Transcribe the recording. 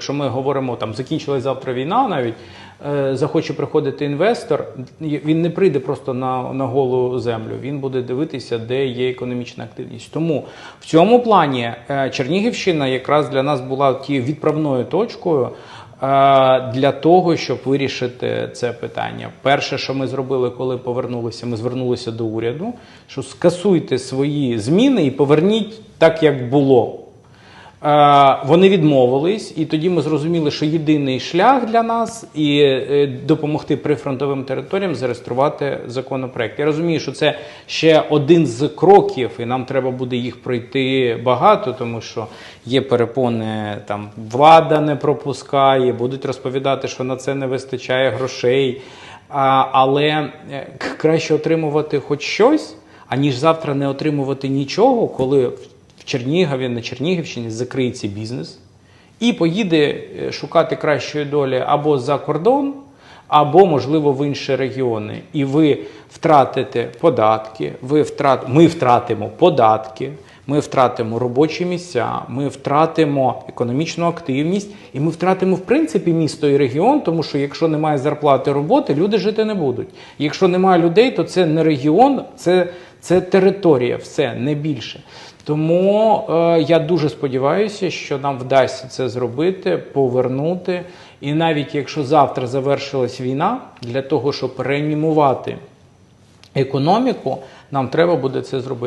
Якщо ми говоримо там закінчилась завтра війна, навіть е, захоче приходити інвестор, він не прийде просто на, на голу землю. Він буде дивитися, де є економічна активність. Тому в цьому плані е, Чернігівщина якраз для нас була тією відправною точкою. е, Для того щоб вирішити це питання, перше, що ми зробили, коли повернулися, ми звернулися до уряду, що скасуйте свої зміни і поверніть так, як було. Е, Вони відмовились, і тоді ми зрозуміли, що єдиний шлях для нас і е, допомогти прифронтовим територіям зареєструвати законопроект. Я розумію, що це ще один з кроків, і нам треба буде їх пройти багато, тому що є перепони там влада не пропускає, будуть розповідати, що на це не вистачає грошей. Але е, краще отримувати хоч щось, аніж завтра не отримувати нічого, коли Чернігові на Чернігівщині закриється бізнес і поїде е, шукати кращої долі або за кордон, або, можливо, в інші регіони. І ви втратите податки, ви втрат... ми втратимо податки, ми втратимо робочі місця, ми втратимо економічну активність, і ми втратимо в принципі місто і регіон, тому що якщо немає зарплати роботи, люди жити не будуть. Якщо немає людей, то це не регіон, це, це територія, все не більше. Тому е, я дуже сподіваюся, що нам вдасться це зробити, повернути. І навіть якщо завтра завершилась війна, для того, щоб реанімувати економіку, нам треба буде це зробити.